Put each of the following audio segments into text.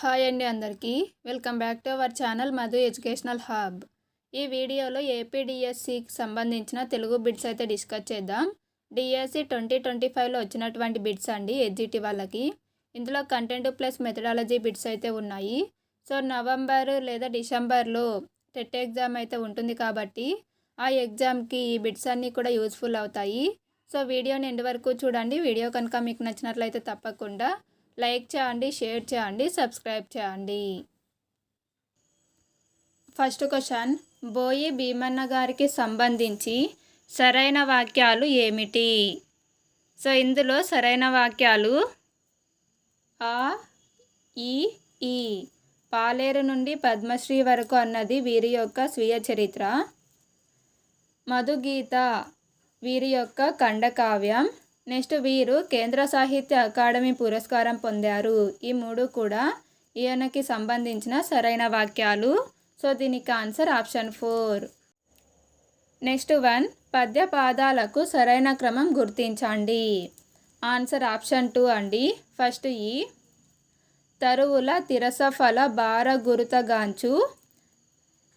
Hi అండి అందరికీ. Welcome back to our channel Madhu educational hub. ఈ వీడియోలో ఏపీడిఎస్సికి సంబంధించిన తెలుగు బిడ్స్ అయితే డిస్కస్ చేద్దాం. డిఎస్సి ట్వంటీ ట్వంటీ ఫైవ్లో వచ్చినటువంటి బిడ్స్ అండి ఎడ్జిటి వాళ్ళకి. ఇందులో కంటెంట్ ప్లస్ మెథడాలజీ బిడ్స్ అయితే ఉన్నాయి. సో నవంబర్ లేదా డిసెంబర్లో టెట్ ఎగ్జామ్ అయితే ఉంటుంది కాబట్టి ఆ ఎగ్జామ్కి ఈ బిడ్స్ అన్నీ కూడా యూస్ఫుల్ అవుతాయి. సో వీడియోని ఎండ్ వరకు చూడండి. వీడియో కనుక మీకు నచ్చినట్లయితే తప్పకుండా లైక్ చేయండి షేర్ చేయండి సబ్స్క్రైబ్ చేయండి. ఫస్ట్ క్వశ్చన్ బోయి భీమన్న గారికి సంబంధించి సరైన వాక్యాలు ఏమిటి? సో ఇందులో సరైన వాక్యాలు ఆ ఈ ఈ. పాలేరు నుండి పద్మశ్రీ వరకు అన్నది వీరి యొక్క స్వీయ చరిత్ర. మధుగీత వీరి యొక్క ఖండకావ్యం. నెక్స్ట్ వీరు కేంద్ర సాహిత్య అకాడమీ పురస్కారం పొందారు. ఈ మూడు కూడా ఈయనకి సంబంధించిన సరైన వాక్యాలు. సో దీనికి answer option four. Next one పద్య పాదాలకు సరైన క్రమం గుర్తించండి. ఆన్సర్ ఆప్షన్ టూ అండి. ఫస్ట్ ఈ తరువుల తిరసఫల భార గురుతగాంచు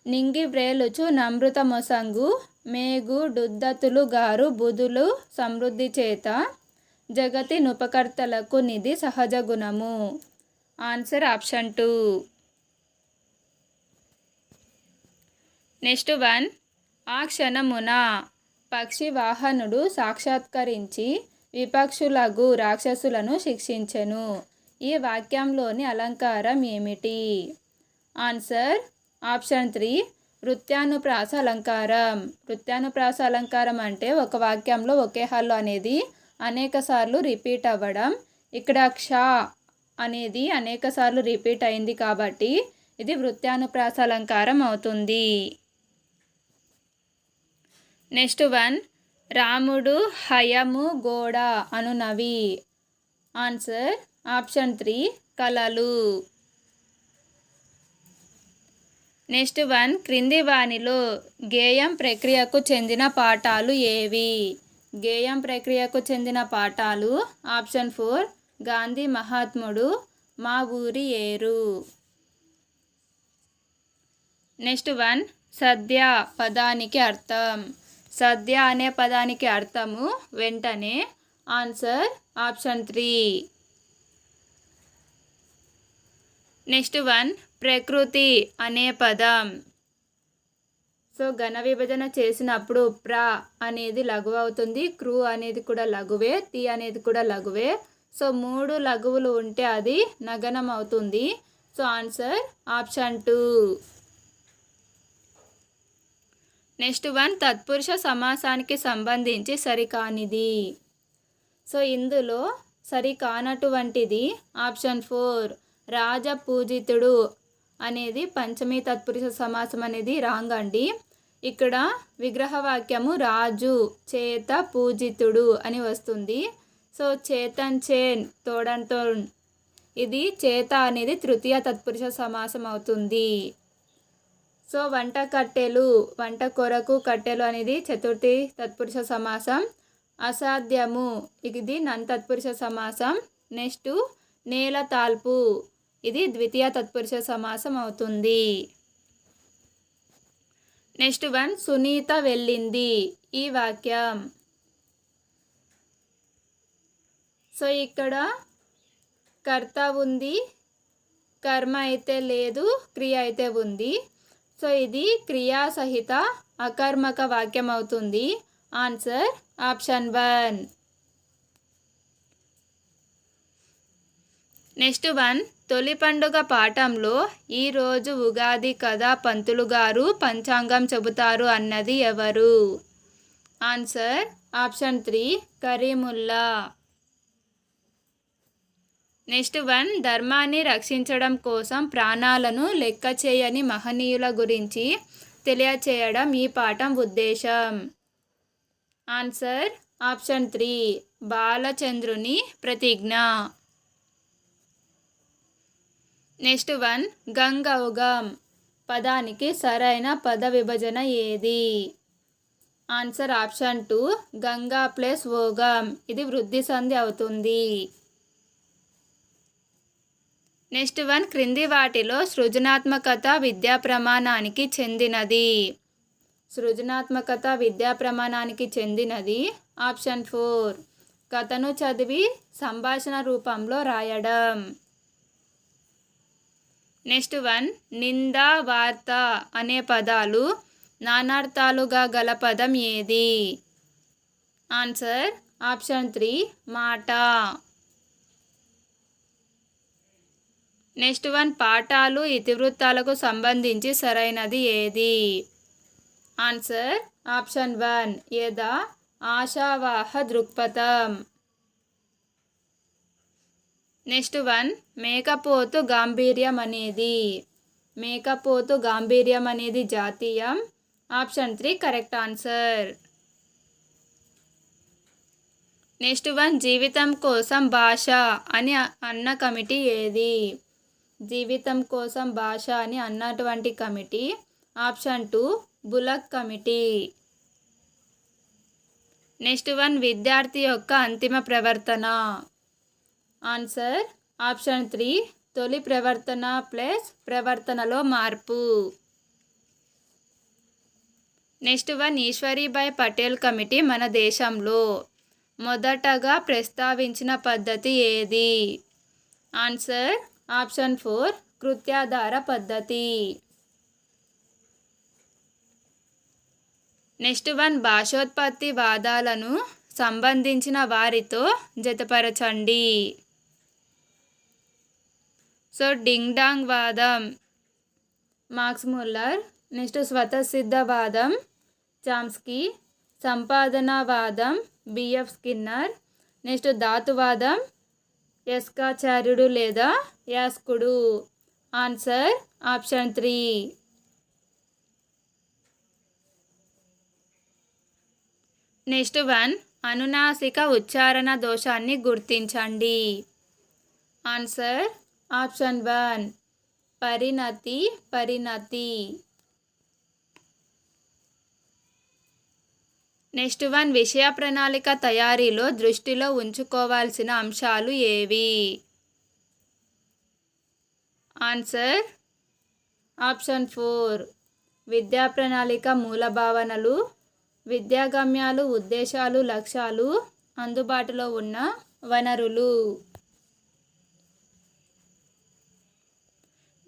నింగి వ్రేలుచు నమృత మొసంగు మేగు డుద్దతులు గారు బుధులు సమృద్ధి చేత జగతి నుపకర్తలకు నిధి సహజ గుణము. Answer option two. Next one. ఆ క్షణమున పక్షి వాహనుడు సాక్షాత్కరించి విపక్షులకు రాక్షసులను శిక్షించెను. ఈ వాక్యంలోని అలంకారం ఏమిటి? ఆన్సర్ ఆప్షన్ త్రీ వృత్యానుప్రాస అలంకారం. వృత్యానుప్రాస అలంకారం అంటే ఒక వాక్యంలో ఒకే హల్లు అనేది అనేక సార్లు రిపీట్ అవ్వడం. ఇక్కడ క్ష అనేది అనేక సార్లు రిపీట్ అయింది కాబట్టి ఇది వృత్యానుప్రాస అలంకారం అవుతుంది. నెక్స్ట్ వన్ రాముడు హయము గోడ అనునవి. ఆన్సర్ ఆప్షన్ త్రీ కళలు. నెక్స్ట్ వన్ క్రింది వానిలో గేయం ప్రక్రియకు చెందిన పాఠాలు ఏవి? గేయం ప్రక్రియకు చెందిన పాఠాలు ఆప్షన్ ఫోర్ గాంధీ మహాత్ముడు మా ఊరి ఏరు. నెక్స్ట్ వన్ సద్య పదానికి అర్థం. సద్య అనే పదానికి అర్థము వెంటనే answer option three. Next one ప్రకృతి అనే పదం. సో ఘన విభజన చేసినప్పుడు ప్ర అనేది లఘువు అవుతుంది. క్రూ అనేది కూడా లఘువే తి అనేది కూడా లఘువే. సో మూడు లఘువులు ఉంటే అది నగనం అవుతుంది. So answer option two. Next one తత్పురుష సమాసానికి సంబంధించి సరికానిది. సో ఇందులో సరికానటువంటిది ఆప్షన్ ఫోర్. రాజపూజితుడు అనేది పంచమీ తత్పురుష సమాసం అనేది రాంగ్ అండి ఇక్కడ విగ్రహవాక్యము రాజు చేత పూజితుడు అని వస్తుంది. సో చేతన్ చేన్ తోడంతో ఇది చేత అనేది తృతీయ తత్పురుష సమాసం అవుతుంది. సో వంట కట్టెలు వంట కొరకు కట్టెలు అనేది చతుర్థి తత్పురుష సమాసం. అసాధ్యము ఇది నన్ తత్పురుష సమాసం. నెక్స్ట్ నేల తాల్పు. ఇది ద్వితీయ తత్పురుష సమాసం అవుతుంది. నెక్స్ట్ వన్ సునీత వెళ్ళింది. ఈ వాక్యం. సో ఇక్కడ కర్త ఉంది కర్మ అయితే లేదు క్రియ అయితే ఉంది. సో ఇది క్రియా సహిత అకర్మక వాక్యం అవుతుంది. Answer option one. Next one తొలి పండుగ పాఠంలో ఈరోజు ఉగాది కదా పంతులు గారు పంచాంగం చెబుతారు అన్నది ఎవరు? Answer option three Karimullah. Next one ధర్మాన్ని రక్షించడం కోసం ప్రాణాలను లెక్క చేయని మహనీయుల గురించి తెలియచేయడం ఈ పాఠం ఉద్దేశం. ఆన్సర్ ఆప్షన్ త్రీ బాలచంద్రుని ప్రతిజ్ఞ. నెక్స్ట్ వన్ గంగౌగం పదానికి సరైన పద విభజన ఏది? Answer option two Ganga plus ఓగం ఇది వృద్ధి సంధి అవుతుంది. నెక్స్ట్ వన్ క్రింది వాటిలో సృజనాత్మకత విద్యా ప్రమాణానికి చెందినది. సృజనాత్మకత విద్యా ప్రమాణానికి చెందినది. ఆప్షన్ ఫోర్ కథను చదివి సంభాషణ రూపంలో రాయడం. నెక్స్ట్ వన్ నింద వార్త అనే పదాలు నానార్థాలుగా గల పదం ఏది? ఆన్సర్ ఆప్షన్ త్రీ మాట. నెక్స్ట్ వన్ పాఠాలు ఇతివృత్తాలకు సంబంధించి సరైనది ఏది? ఆన్సర్ ఆప్షన్ వన్ ఏదా ఆశావాహ దృక్పథం. నెక్స్ట్ వన్ మేకపోతు గాంభీర్యం అనేది. మేకపోతు గాంభీర్యం అనేది జాతీయం. Option three correct answer. Next one జీవితం కోసం భాష అని అన్న కమిటీ ఏది? జీవితం కోసం భాష అని అన్నటువంటి committee. Option two Bullock committee. Next one విద్యార్థి యొక్క అంతిమ ప్రవర్తన. ఆన్సర్ ఆప్షన్ త్రీ తొలి ప్రవర్తన ప్లస్ ప్రవర్తనలో మార్పు. Next one Ishwarbhai Patel committee మన దేశంలో. మొదటగా ప్రస్తావించిన పద్ధతి ఏది? ఆన్సర్ ఆప్షన్ ఫోర్ కృత్యాధార పద్ధతి. నెక్స్ట్ వన్ భాషోత్పత్తి వాదాలను సంబంధించిన వారితో జతపరచండి. సో డింగ్ డాంగ్ వాదం మార్క్స్ ముల్లర్ నెక్స్ట్ స్వతసిద్ధవాదం చామ్స్కీ సంపాదనావాదం బిఎఫ్ స్కిన్నర్ నెక్స్ట్ ధాతువాదం యస్కాచార్యుడు లేదా యాస్కుడు answer option three next one అనునాసిక ఉచ్చారణ దోషాన్ని గుర్తించండి ఆన్సర్ ఆప్షన్ వన్ పరిణతి పరిణతి. నెక్స్ట్ వన్ విషయ ప్రణాళిక తయారీలో దృష్టిలో ఉంచుకోవాల్సిన అంశాలు ఏవి? ఆన్సర్ ఆప్షన్ ఫోర్ విద్యా ప్రణాళిక మూల భావనలు విద్యాగమ్యాలు ఉద్దేశాలు లక్ష్యాలు అందుబాటులో ఉన్న వనరులు.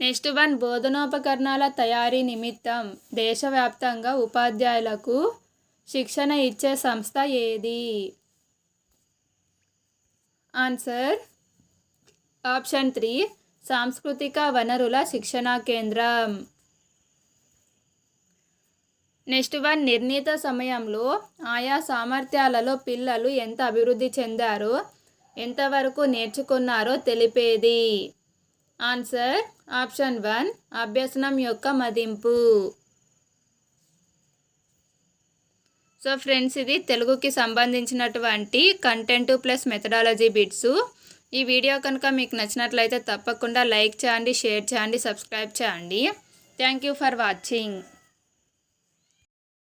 నెక్స్ట్ వన్ బోధనోపకరణాల తయారీ నిమిత్తం దేశవ్యాప్తంగా ఉపాధ్యాయులకు శిక్షణ ఇచ్చే సంస్థ ఏది? ఆన్సర్ ఆప్షన్ త్రీ సాంస్కృతిక వనరుల శిక్షణా కేంద్రం. నెక్స్ట్ వన్ నిర్ణీత సమయంలో ఆయా సామర్థ్యాలలో పిల్లలు ఎంత అభివృద్ధి చెందారో ఎంతవరకు నేర్చుకున్నారో తెలిపేది? ఆన్సర్ ఆప్షన్ వన్ అభ్యసనం యొక్క మదింపు సో ఫ్రెండ్స్ ఇది తెలుగుకి సంబంధించినటువంటి కంటెంట్ ప్లస్ మెథడాలజీ బిట్స్ ఈ వీడియో కనుక మీకు నచ్చినట్లయితే తప్పకుండా లైక్ చేయండి షేర్ చేయండి సబ్స్క్రైబ్ చేయండి. Thank you for watching